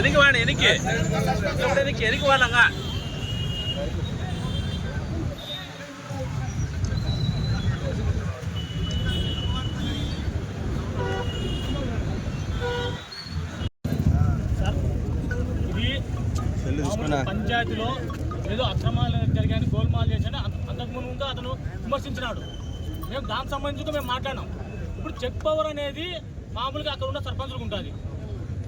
ఎనికి ఎనికి ఎనికి వాళ్ళంగా. ఇది మామూలు పంచాయతీలో ఏదో అక్రమాలు జరిగాయని గోల్మాల్ చేశాను అంతకుముందు ఇంకా అతను విమర్శించినాడు. మేము దానికి సంబంధించి మేము మాట్లాడినాం. ఇప్పుడు చెక్ పవర్ అనేది మామూలుగా అక్కడ ఉన్న సర్పంచులకు ఉంటుంది.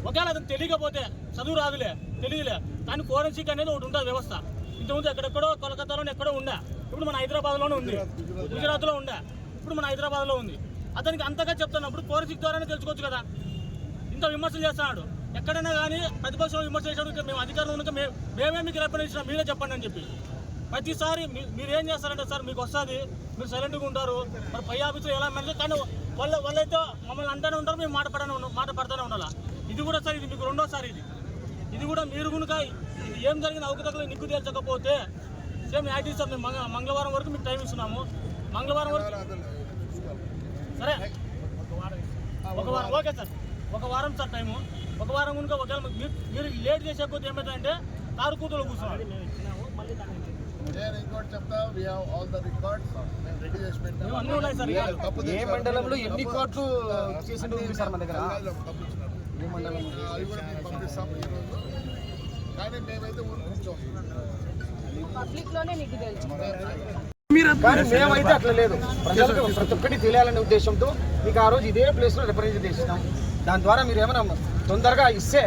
ఒకవేళ అతను తెలియకపోతే చదువు రాదులే తెలియదులే. కానీ ఫోరెన్సిక్ అనేది ఒకటి ఉంటుంది వ్యవస్థ. ఇంతకుముందు ఎక్కడెక్కడో కోలకత్తాలోనే ఎక్కడో ఉండే. ఇప్పుడు మన హైదరాబాద్లోనే ఉంది. గుజరాత్లో ఉండే. ఇప్పుడు మన హైదరాబాద్లో ఉంది. అతనికి అంతగా చెప్తున్నప్పుడు ఫోరెన్సిక్ ద్వారానే తెలుసుకోవచ్చు కదా. ఇంత విమర్శలు చేస్తున్నాడు. ఎక్కడైనా కానీ ప్రతిపక్షంలో విమర్శ చేసినప్పుడు మేము అధికారంలో ఉన్నాక మే- మేమే మీకు రిప్రజెంట్ మీరే చెప్పండి అని చెప్పి. ప్రతిసారి మీరు ఏం చేస్తారంటే సార్ మీకు వస్తుంది. మీరు సైలెంట్గా ఉంటారు. మరి పై ఆఫీసులో ఎలా మేనేజ్ కానీ వాళ్ళ వాళ్ళైతే మమ్మల్ని అంటూనే ఉంటారు. మేము మాట పడనే మాట పడతానే ఉండాలా? ఇది కూడా సార్ ఇది మీకు రెండోసారి ఇది ఇది కూడా మీరు కనుక ఇది ఏం జరిగిన అవకతవకలు నిగ్గు తేల్చకపోతే సేమ్ యాక్ట్ సార్ మేము మంగ- మంగళవారం వరకు మీకు టైం ఇస్తున్నాము మంగళవారం వరకు సరే ఒక వారం ఓకే సార్ ఒక వారం సార్ టైము ఒక వారం కనుక ఒకవేళ మీరు లేట్ చేసే కొద్ది ఏమైందంటే కారు కూతురు కూర్చున్నారు నేను ఇంకోటి చెప్తా ఆల్ ద రికార్డ్స్ మేము రెడీ చేసి ఏ. మండలంలో ఎన్ని కోట్లు సార్ మన దగ్గర అవి కూడా మేము పంపిస్తాం ఈరోజు. కానీ మేమైతే ఊరుకుంటాం. పబ్లిక్లోనే నీకు తెలుసు. కానీ మేమైతే అట్లా లేదు. ప్రజలకు ప్రతి ఒక్కటి తెలియాలనే ఉద్దేశంతో మీకు ఆ రోజు ఇదే ప్లేస్లో రిప్రజెంట్ చేసినాం. దాని ద్వారా మీరు ఏమైనా తొందరగా ఇస్తే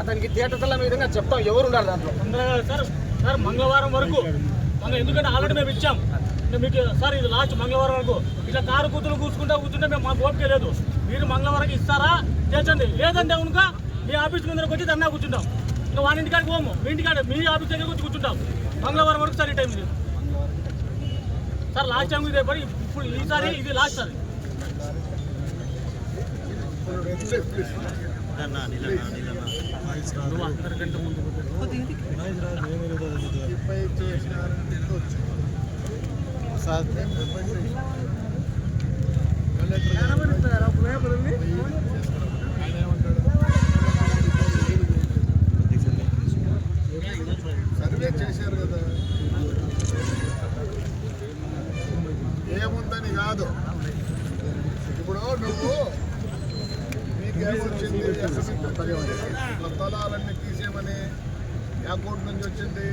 అతనికి థియేటర్ విధంగా చెప్తాం. ఎవరు ఉండాలి దాంట్లో? తొందరగా సార్ సార్ మంగళవారం వరకు మనం ఎందుకంటే ఆల్రెడీ మేము ఇచ్చాం. మీకు సార్ ఇది లాస్ట్ మంగళవారం వరకు. ఇట్లా కారు కూతురు కూర్చుకుంటా కూర్చుంటే మేము మాకు ఓపిక లేదు. మీరు మంగళవారం ఇస్తారా? చేసండి లేదంటే కనుక మీ ఆఫీస్ ముందరకు వచ్చి ధర్నా కూర్చుంటాం. ఇంకా వాని ఇంటికాడికి పోము. మీ ఇంటికాడ మీ ఆఫీస్ దగ్గర వచ్చి కూర్చుంటాం. మంగళవారం వరకు సార్ ఈ టైం ఇది సార్ లాస్ట్ టైం ఇదే పని. ఇప్పుడు ఈసారి ఇది లాస్ట్ సార్. అందరికంటే ముందు ముప్పై చేసినారని వచ్చి మేము రిప్రజెంట్ చేసినాం. కలెక్టర్ గారు ఆయన ఏమంటాడు? సర్వే చేశారు కదా. ఏముందని కాదు. ఇప్పుడు నువ్వు నీకేమొచ్చింది ఇట్లా పొలాలన్నీ తీసేయమని ఎయిర్పోర్ట్ నుంచి వచ్చింది.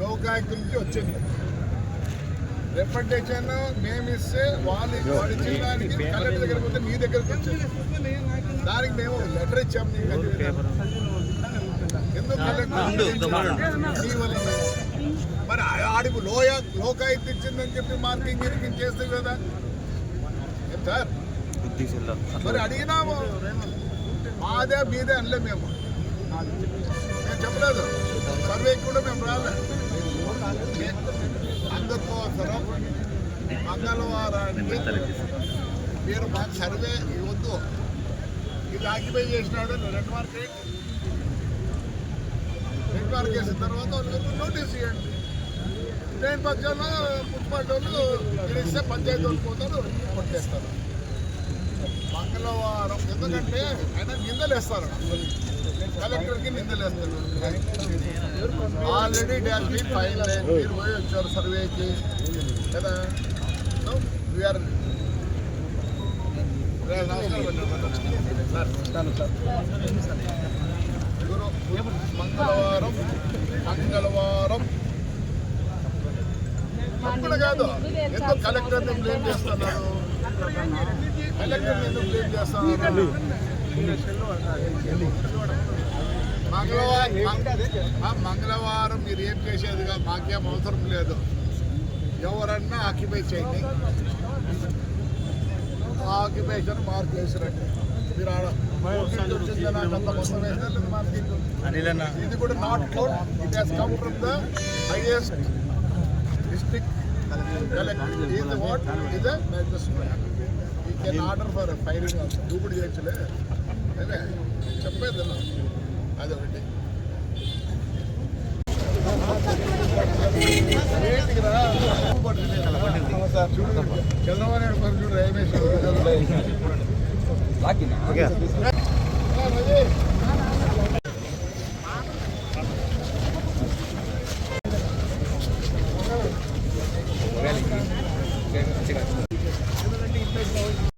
లోకాయుక్త నుంచి వచ్చింది. రిప్రజెంటేషన్ మేము ఇస్తే వాళ్ళు వాడు ఇచ్చేదానికి కలెక్టర్ దగ్గరికి పోతే నీ దగ్గరికి వచ్చింది దానికి మేము లెటర్ ఇచ్చాము నీకు ఎందుకు కలెక్టర్ వల్లనే. మరి ఆడికి లోయ లోకాయుక్త ఇచ్చిందని చెప్పి మార్కింగ్ గిరికింగ్ చేస్తే కదా. సార్? మరి అడిగినాము మాదే మీదే అనలే మేము. చెప్పలేదు. సర్వేకి కూడా మేము రాలే. అందుకోసరం మంగళవారానికి మీరు మాకు సర్వే ఇవ్వద్దు. ఇది ఆక్యుపై చేసినాడు రెడ్ మార్కెట్ రెడ్ చేసిన తర్వాత నోటీస్ ఇవ్వండి. లేని పక్షంలో మున్సిపాలిటీ వాళ్ళు ఇస్తే పంచాయతీ వాళ్ళు పోతారు కొట్టేస్తారు. మంగళవారం ఎందుకంటే ఆయన నిందలు వేస్తారు కలెక్టర్కి నిందలు వేస్తారు already dash been fine line మీరు పోయి వచ్చారు సర్వేకి కదా? వీఆర్ మంగళవారం మంగళవారం. తప్పులు కాదు. ఎందుకు కలెక్టర్ని బ్లేమ్ చేస్తున్నారు? కలెక్టర్ని ఎందుకు బ్లేమ్ చేస్తున్నారు? మంగళవారం మంగళవారం మీరు ఏం చేసేది కాదు మాకేం అవసరం లేదు. ఎవరన్నా ఆక్యుపై చేయండి. ఆక్యుపేషన్ మార్క్ మీరు ఆడ మార్కింగ్ ఇది కూడా not code it has come from the highest district collector what he can order for firing దూకుడు చేయొచ్చులే చెప్పేది అదొకటి. చంద్రబాబు నాయుడు చూడు రమేష్ అది